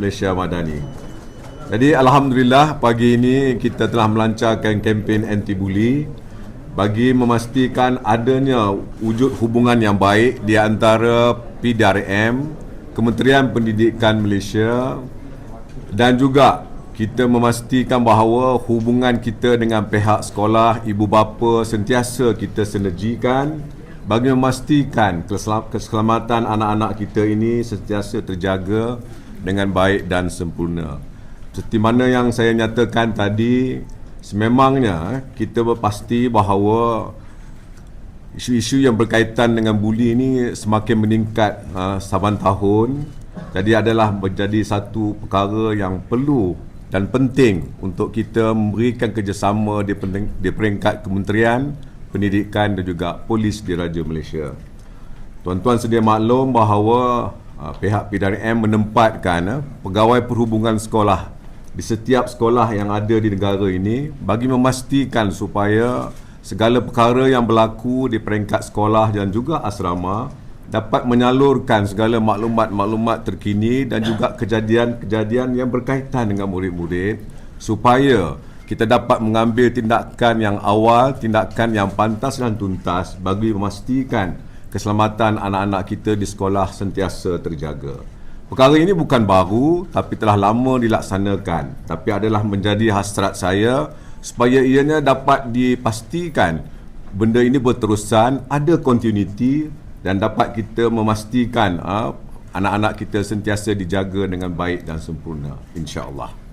Malaysia Madani. Jadi alhamdulillah pagi ini kita telah melancarkan kempen anti bully bagi memastikan adanya wujud hubungan yang baik di antara PDRM, Kementerian Pendidikan Malaysia dan juga kita memastikan bahawa hubungan kita dengan pihak sekolah, ibu bapa sentiasa kita sinergikan bagi memastikan keselamatan anak-anak kita ini sentiasa terjaga dengan baik dan sempurna. Seperti mana yang saya nyatakan tadi, sememangnya kita berpasti bahawa isu-isu yang berkaitan dengan buli ini semakin meningkat uh, saban tahun. Jadi adalah menjadi satu perkara yang perlu dan penting untuk kita memberikan kerjasama di, di peringkat kementerian pendidikan dan juga polis di Raja Malaysia. Tuan-tuan sedia maklum bahawa pihak PDRM menempatkan uh, pegawai perhubungan sekolah di setiap sekolah yang ada di negara ini bagi memastikan supaya segala perkara yang berlaku di peringkat sekolah dan juga asrama dapat menyalurkan segala maklumat-maklumat terkini dan juga kejadian-kejadian yang berkaitan dengan murid-murid supaya kita dapat mengambil tindakan yang awal, tindakan yang pantas dan tuntas bagi memastikan keselamatan anak-anak kita di sekolah sentiasa terjaga. Perkara ini bukan baru tapi telah lama dilaksanakan tapi adalah menjadi hasrat saya supaya ianya dapat dipastikan benda ini berterusan, ada continuity dan dapat kita memastikan uh, anak-anak kita sentiasa dijaga dengan baik dan sempurna insya-Allah.